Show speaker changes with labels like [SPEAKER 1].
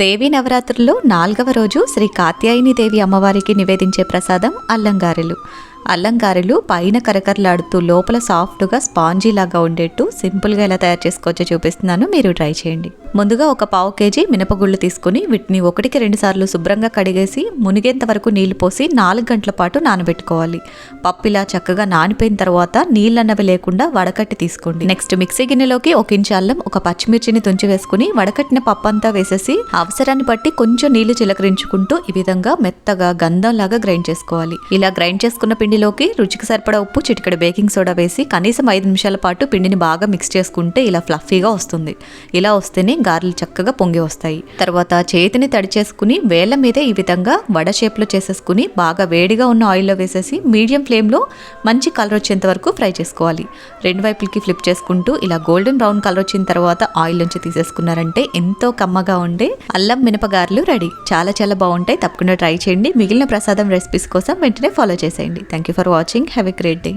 [SPEAKER 1] దేవి నవరాత్రుల్లో నాలుగవ రోజు శ్రీ కాత్యాయని దేవి అమ్మవారికి నివేదించే ప్రసాదం అల్లంగారెలు. అల్లంగారెలు పైన కరకరలాడుతూ లోపల సాఫ్ట్గా స్పాంజీ లాగా ఉండేట్టు సింపుల్గా ఎలా తయారు చేసుకోవచ్చో చూపిస్తున్నాను. మీరు ట్రై చేయండి. ముందుగా ఒక పావు కేజీ మినపగుళ్ళు తీసుకుని వీటిని ఒకటికి రెండుసార్లు శుభ్రంగా కడిగేసి మునిగేంత వరకు నీళ్ళు పోసి నాలుగు గంటల పాటు నానబెట్టుకోవాలి. పప్పు ఇలా చక్కగా నానిపోయిన తర్వాత నీళ్ళన్నవి లేకుండా వడకట్టి తీసుకోండి. నెక్స్ట్ మిక్సీ గిన్నెలోకి ఒక ఇంచు అల్లం ఒక పచ్చిమిర్చిని తుంచి వేసుకుని వడకట్టిన పప్పు అంతా వేసేసి అవసరాన్ని బట్టి కొంచెం నీళ్ళు చిలకరించుకుంటూ ఈ విధంగా మెత్తగా గంధం లాగా గ్రైండ్ చేసుకోవాలి. ఇలా గ్రైండ్ చేసుకున్న పిండిలోకి రుచికి సరిపడా ఉప్పు చిటికెడు బేకింగ్ సోడా వేసి కనీసం ఐదు నిమిషాల పాటు పిండిని బాగా మిక్స్ చేసుకుంటే ఇలా ఫ్లఫీగా వస్తుంది. ఇలా వస్తేనే గారెలు చక్కగా పొంగి వస్తాయి. తర్వాత చేతిని తడి చేసుకుని వేళ్ళ మీద ఈ విధంగా వడ షేప్లో చేసేసుకుని బాగా వేడిగా ఉన్న ఆయిల్లో వేసేసి మీడియం ఫ్లేమ్లో మంచి కలర్ వచ్చేంత వరకు ఫ్రై చేసుకోవాలి. రెండు వైపులకి ఫ్లిప్ చేసుకుంటూ ఇలా గోల్డెన్ బ్రౌన్ కలర్ వచ్చిన తర్వాత ఆయిల్ నుంచి తీసేసుకున్నారంటే ఎంతో కమ్మగా ఉండే అల్లం మినపగారెలు రెడీ. చాలా చాలా బాగుంటాయి. తప్పకుండా ట్రై చేయండి. మిగిలిన ప్రసాదం రెసిపీస్ కోసం వెంటనే ఫాలో చేసేయండి. Thank you for watching. Have a great day.